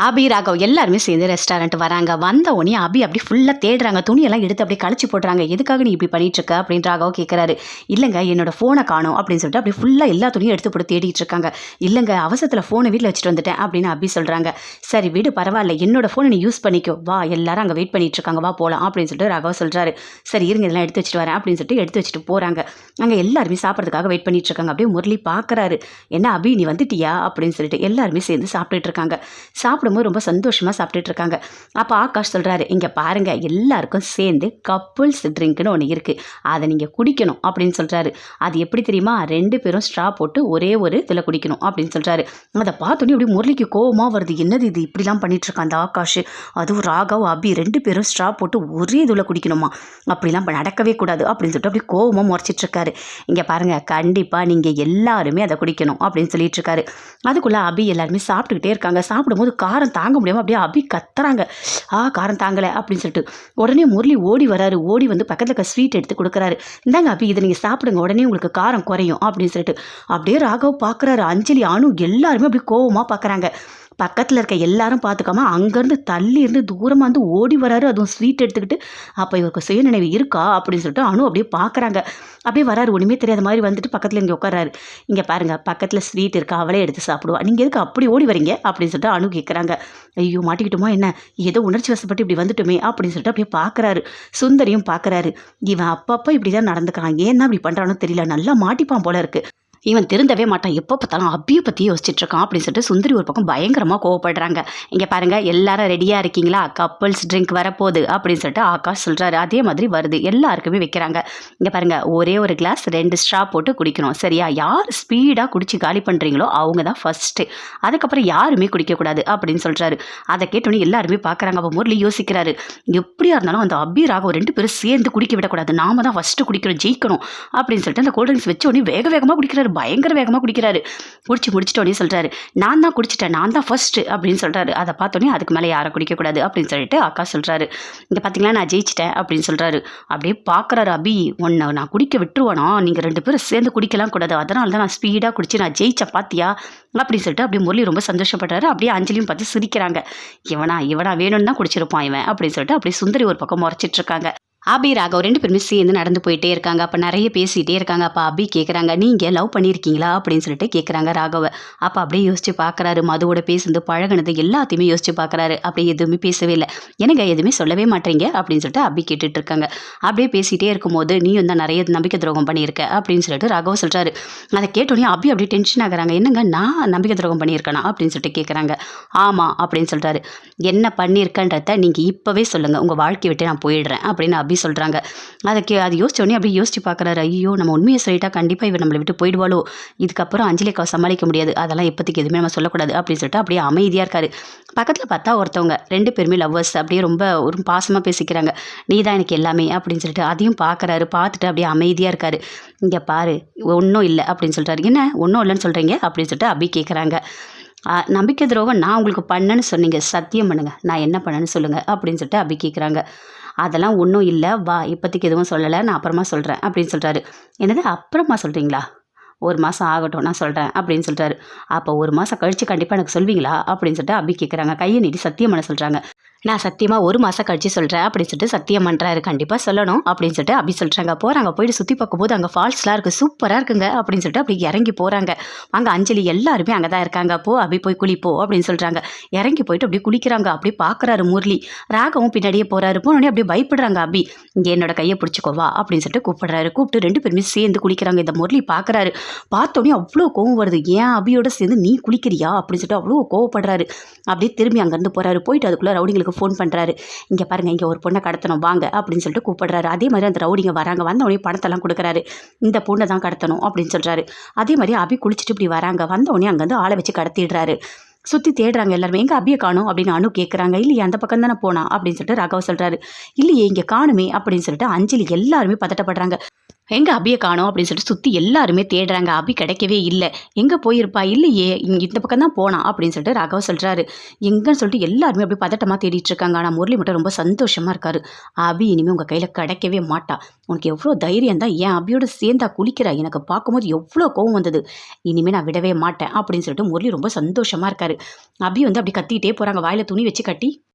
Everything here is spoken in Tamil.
அபி ராகவ் எல்லாருமே சேர்ந்து ரெஸ்டாரண்ட் வராங்க. வந்த உடனே அபி அப்படி ஃபுல்லாக தேடுறாங்க. துணியெல்லாம் எடுத்து அப்படியே கழிச்சு போடுறாங்க. எதுக்காக நீ இப்படி பண்ணிட்டு இருக்க அப்படின்னு ராகவ் கேட்குறாரு இல்லைங்க என்னோட ஃபோனை காணும் அப்படின்னு சொல்லிட்டு அப்படி ஃபுல்லாக எல்லா துணியும் எடுத்து போட்டு தேடிட்டு இருக்காங்க. இல்லைங்க அவசரத்தில் ஃபோனை வீட்டில் வச்சுட்டு வந்துட்டேன் அப்படின்னு அபி சொல்கிறாங்க சரி வீடு பரவாயில்ல. என்னோட ஃபோனை நீ யூஸ் பண்ணிக்கோ. வா எல்லாரும் அங்கே வெயிட் பண்ணிட்டு இருக்காங்க. வா போகலாம் அப்படின்னு சொல்லிட்டு ராகவ் சொல்கிறாரு சரி இருங்க இதெல்லாம் எடுத்து வச்சுட்டு வரேன் அப்படின்னு சொல்லிட்டு எடுத்து வச்சுட்டு போகிறாங்க அங்கே எல்லாருமே சாப்பிட்றதுக்காக வெயிட் பண்ணிட்டு இருக்காங்க. அப்படியே முரளி பார்க்குறாரு என்ன அபி நீ வந்துட்டியா? அப்படின்னு சொல்லிட்டு எல்லாருமே சேர்ந்து சாப்பிட்டுட்டு இருக்காங்க. சாப்பிடும்போது ரொம்ப சந்தோஷமாக சாப்பிட்டுட்டு இருக்காங்க அப்போ ஆகாஷ் சொல்கிறாரு இங்கே பாருங்கள் எல்லாருக்கும் சேர்ந்து கப்புள்ஸ் ட்ரிங்க்னு ஒன்று இருக்குது அதை நீங்கள் குடிக்கணும் அப்படின்னு சொல்கிறாரு அது எப்படி தெரியுமா? ரெண்டு பேரும் ஸ்ட்ரா போட்டு ஒரே ஒரு இதில் குடிக்கணும் அப்படின்னு சொல்கிறாரு அதை பார்த்தோன்னே அப்படி முரளிக்கு கோவமாக வருது. என்னது இது? இப்படிலாம் பண்ணிகிட்ருக்கான் அந்த ஆகாஷ்? அதுவும் ராகவ் அபி ரெண்டு பேரும் ஸ்ட்ரா போட்டு ஒரே இதில் குடிக்கணுமா? அப்படிலாம் நடக்கவே கூடாது அப்படின்னு சொல்லிட்டு அப்படியே கோவமாக முறைச்சிட்ருக்காரு. இங்கே பாருங்கள் கண்டிப்பாக நீங்கள் எல்லாருமே அதை குடிக்கணும் அப்படின்னு சொல்லிட்டு இருக்காரு அதுக்குள்ளே அபி எல்லாருமே சாப்பிட்டுக்கிட்டே இருக்காங்க. சாப்பிடும்போது கா காரம் தாங்க முடியாமல் அப்படியே அபி கத்துறாங்க. ஆ காரம் தாங்கலை அப்படின்னு சொல்லிட்டு உடனே முரளி ஓடி வராரு. ஓடி வந்து பக்கத்தில் இருக்க ஸ்வீட் எடுத்து கொடுக்குறாரு. இந்தாங்க அபி இதை நீங்கள் சாப்பிடுங்க. உடனே உங்களுக்கு காரம் குறையும் அப்படின்னு சொல்லிட்டு அப்படியே ராகவ் பார்க்குறாரு அஞ்சலி அணு எல்லாருமே அப்படியே கோவமாக பார்க்குறாங்க பக்கத்தில் இருக்க எல்லாரும் பார்த்துக்காம அங்கேருந்து தள்ளி இருந்து தூரமாக வந்து ஓடி வராரு. அதுவும் ஸ்வீட் எடுத்துக்கிட்டு அப்போ இவருக்கு சுயநினைவு இருக்கா? அப்படின்னு சொல்லிட்டு அனு அப்படியே பார்க்குறாங்க அப்படியே வராரு. ஒன்றுமே தெரியாத மாதிரி வந்துட்டு பக்கத்தில் இங்கே உட்காராரு இங்கே பாருங்க பக்கத்தில் ஸ்வீட் இருக்கா? அவளே எடுத்து சாப்பிடுவா. நீங்கள் எதுக்கு அப்படி ஓடி வரீங்க? அப்படின்னு சொல்லிட்டு அணு கேட்குறாங்க ஐயோ மாட்டிக்கிட்டோமா என்ன? ஏதோ உணர்ச்சி வசப்பட்டு இப்படி வந்துட்டோமே. அப்படின்னு சொல்லிட்டு அப்படியே பார்க்குறாரு சுந்தரியும் பார்க்குறாரு இவன் அப்பப்போ இப்படி தான் நடந்துக்கிறான் ஏன்னா இப்படி பண்ணுறானோ தெரியல. நல்லா மாட்டிப்பான் போல இருக்குது இவன் திருந்தவே மாட்டான். எப்போ பார்த்தாலும் அப்பியை பற்றி யோசிச்சுட்டு இருக்கான் அப்படின்னு சொல்லிட்டு சுந்தரி ஒரு பக்கம் பயங்கரமாக கோவப்படுறாங்க. இங்கே பாருங்க எல்லாரும் ரெடியாக இருக்கீங்களா? கப்பல்ஸ் ட்ரிங்க் வரப்போகுது அப்படின்னு சொல்லிட்டு ஆகாஷ் சொல்கிறாரு அதே மாதிரி வருது. எல்லாருக்குமே வைக்கிறாங்க. இங்கே பாருங்க ஒரே ஒரு கிளாஸ் ரெண்டு ஸ்ட்ரா போட்டு குடிக்கணும். சரியா? யார் ஸ்பீடாக குடிச்சு காலி பண்ணுறீங்களோ அவங்க தான் ஃபஸ்ட்டு அதுக்கப்புறம் யாருமே குடிக்கக்கூடாது அப்படின்னு சொல்கிறாரு அதை கேட்டோன்னே எல்லாருமே பார்க்குறாங்க. அப்போ முரளி யோசிக்கிறாரு. எப்படியா இருந்தாலும் அந்த அபி ராகம் ரெண்டு பேரும் சேர்ந்து குடிக்க விடக்கூடாது. நாம தான் ஃபஸ்ட்டு குடிக்கணும் ஜெயிக்கணும் அப்படின்னு சொல்லிட்டு அந்த கூல்ட்ரிங்க்ஸ் வச்ச உடனே வேக வேகமாக குடிக்கிறாரு. பயங்கர வேகமாக குடிக்கிறாரு. குடிச்சு முடிச்சிட்டோன்னே சொல்கிறாரு நான் தான் குடிச்சிட்டேன் நான் தான் ஃபஸ்ட்டு அப்படின்னு சொல்கிறாரு அதை பார்த்தோன்னே அதுக்கு மேலே யாரை குடிக்கக்கூடாது அப்படின்னு சொல்லிட்டு அக்கா சொல்கிறாரு இங்கே பார்த்தீங்களா நான் ஜெயிச்சிட்டேன் அப்படின்னு சொல்கிறாரு அப்படியே பார்க்குறாரு அபி உன்னை நான் குடிக்க விட்டுருவானா? நீங்கள் ரெண்டு பேரும் சேர்ந்து குடிக்கலாம் கூடாது. அதனால தான் நான் ஸ்பீடாக குடிச்சு நான் ஜெயிச்சேன் பார்த்தியா அப்படின்னு சொல்லிட்டு அப்படியே முரளி ரொம்ப சந்தோஷப்பட்டாரு அப்படியே அஞ்சலியும் பார்த்து சிரிக்கிறாங்க. இவனா இவனா வேணும்னு தான் குடிச்சிருப்பான் இவன் அப்படின்னு சொல்லிட்டு அப்படியே சுந்தரி ஒரு பக்கம் முறைச்சிட்ருக்காங்க அபி ராகவ் ரெண்டு பேருமே சேர்ந்து நடந்து போயிட்டே இருக்காங்க. அப்போ நிறைய பேசிகிட்டே இருக்காங்க. அப்போ அபி கேட்குறாங்க நீங்கள் லவ் பண்ணியிருக்கீங்களா அப்படின்னு சொல்லிட்டு கேட்குறாங்க ராகவ. அப்போ அப்படியே யோசிச்சு பார்க்குறாரு மதுவோட பேசுந்து பழகுனது எல்லாத்தையுமே யோசிச்சு பார்க்குறாரு அப்படியே எதுவுமே பேசவே இல்லை. எனக்கு எதுவுமே சொல்லவே மாட்டீங்க? அப்படின்னு சொல்லிட்டு அபி கேட்டுட்டு இருக்காங்க. அப்படியே பேசிகிட்டே இருக்கும்போது நீயும் தான் நிறைய நம்பிக்கை துரோகம் பண்ணியிருக்க. அப்படின்னு சொல்லிட்டு ராகவ் சொல்கிறாரு அதை கேட்டோடனே அபி அப்படியே டென்ஷன் ஆகுறாங்க. என்னங்க நான் நம்பிக்கை துரோகம் பண்ணியிருக்கேனா? அப்படின்னு சொல்லிட்டு கேட்குறாங்க ஆமாம் அப்படின்னு சொல்கிறாரு என்ன பண்ணியிருக்கன்றத நீங்கள் இப்போவே சொல்லுங்கள் உங்கள் வாழ்க்கையை விட்டு நான் போயிடுறேன். அப்படின்னு அபி சொல்கிறாங்க அதை கே அது யோசிச்சோடனே அப்படியே யோசிச்சு பார்க்குறாரு ஐயோ நம்ம உண்மையை சொல்லிட்டா கண்டிப்பாக இவர் நம்மளை விட்டு போயிடுவாளோ? இதுக்கப்புறம் அஞ்சலிக்காவை சமாளிக்க முடியாது. அதெல்லாம் இப்போதைக்கு எதுவுமே நம்ம சொல்லக்கூடாது அப்படின்னு சொல்லிட்டு அப்படியே அமைதியாக இருக்காரு. பக்கத்தில் பார்த்தா ஒருத்தவங்க ரெண்டு பேருமே லவ்வர்ஸ் அப்படியே ரொம்ப ஒரு பாசமாக பேசிக்கிறாங்க. நீ தான் எனக்கு எல்லாமே அப்படின்னு சொல்லிட்டு அதையும் பார்க்குறாரு பார்த்துட்டு அப்படியே அமைதியாக இருக்காரு. இங்கே பாரு ஒன்றும் இல்லை அப்படின்னு சொல்கிறாரு என்ன? ஒன்றும் இல்லைன்னு சொல்கிறீங்க அப்படின்னு சொல்லிட்டு அபி கேட்குறாங்க நம்பிக்கை துரோகம் நான் உங்களுக்கு பண்ணேன்னு சொன்னீங்க. சத்தியம் பண்ணுங்கள் நான் என்ன பண்ணேன்னு சொல்லுங்கள் அப்படின்னு சொல்லிட்டு அபி கேட்குறாங்க அதெல்லாம் ஒன்றும் இல்லை. வா இப்போதைக்கு எதுவும் சொல்லலை. நான் அப்புறமா சொல்கிறேன் அப்படின்னு சொல்கிறாரு என்னது அப்புறமா சொல்கிறீங்களா ஒரு மாதம் ஆகட்டும் நான் சொல்கிறேன் அப்படின்னு சொல்கிறாரு அப்போ ஒரு மாதம் கழித்து கண்டிப்பாக எனக்கு சொல்வீங்களா? அப்படின்னு சொல்லிட்டு அபி கேட்குறாங்க கையை நீட்டி சத்தியம் பண்ண சொல்கிறாங்க நான் சத்தியமாக ஒரு மாதம் கழிச்சு சொல்கிறேன் அப்படின்னு சொல்லிட்டு சத்தியம் பண்ணுறாரு கண்டிப்பாக சொல்லணும் அப்படின்னு சொல்லிட்டு அப்படி சொல்கிறாங்க போகிறாங்க போயிட்டு சுற்றி பார்க்கும்போது அங்கே ஃபால்ஸ்லாம் இருக்குது சூப்பராக இருக்குங்க அப்படின்னு சொல்லிட்டு அப்படி இறங்கி போகிறாங்க அங்கே அஞ்சலி எல்லாருமே அங்கே தான் இருக்காங்க. போ அப்படி போய் குளிப்போ அப்படின்னு சொல்கிறாங்க இறங்கி போயிட்டு அப்படியே குளிக்கிறாங்க. அப்படி பார்க்குறாரு முரளி. ராகவும் பின்னாடியே போகிறாரு போனோடனே அப்படியே பயப்படுறாங்க. அபி இங்கே என்னோட கையை பிடிச்சிக்கோவா அப்படின்னு சொல்லிட்டு கூப்பிடுறாரு. கூப்பிட்டு ரெண்டு பேருமே சேர்ந்து குளிக்கிறாங்க. இந்த முரளி பார்க்குறாரு. பார்த்தோன்னே அவ்வளோ கோவம் வருது. ஏன் அபியோட சேர்ந்து நீ குளிக்கிறியா அப்படின்னு சொல்லிட்டு அவ்வளோ கோவப்படுறாரு. அப்படியே திரும்பி அங்கேருந்து போகிறாரு போயிட்டு அதுக்குள்ளே ரவுடிங்களுக்கு ஃபோன் பண்ணுறாரு இங்கே பாருங்க இங்கே ஒரு பொண்ணை கடத்தணும் வாங்க அப்படின்னு சொல்லிட்டு கூப்பிடுறாரு. அதே மாதிரி அந்த ரவுடிங்க வராங்க. வந்த உடனே பணத்தெல்லாம் கொடுக்குறாரு. இந்த பொண்ணை தான் கடத்தணும் அப்படின்னு சொல்கிறாரு அதே மாதிரி அபி குளிச்சுட்டு இப்படி வராங்க. வந்த உடனே அங்கேருந்து ஆளை வச்சு கடத்திடுறாரு. சுற்றி தேடுறாங்க எல்லாருமே. எங்கே அபியை காணும் அப்படின்னு அனு கேட்குறாங்க இல்லையே அந்த பக்கம் தானே போனா? அப்படின்னு சொல்லிட்டு ராகவ் சொல்கிறாரு இல்லையே இங்கே காணுமே அப்படின்னு சொல்லிட்டு அஞ்சலி எல்லாருமே பதட்டப்படுறாங்க. எங்கே அபியை காணோம் அப்படின்னு சொல்லிட்டு சுற்றி எல்லாருமே தேடுறாங்க. அபி கிடைக்கவே இல்லை. எங்கே போயிருப்பா? இல்லையே. இங்கே இந்த பக்கம் தான் போனா அப்படின்னு சொல்லிட்டு ராகவ் சொல்கிறாரு எங்கன்னு சொல்லிட்டு எல்லாருமே அப்படியே பதட்டமாக தேடிட்டு இருக்காங்க. ஆனால் முரளி மட்டும் ரொம்ப சந்தோஷமாக இருக்காரு. அபி இனிமேல் உங்கள் கையில் கிடைக்கவே மாட்டா. உனக்கு எவ்வளோ தைரியம் தான் ஏன் அபியோட சேர்ந்தா குளிக்கிறா? எனக்கு பார்க்கும்போது எவ்வளோ கோவம் வந்தது. இனிமேல் நான் விடவே மாட்டேன் அப்படின்னு சொல்லிட்டு முரளி ரொம்ப சந்தோஷமாக இருக்காரு. அபி வந்து அப்படி கத்திக்கிட்டே போகிறாங்க வாயில் துணி வச்சு கட்டி.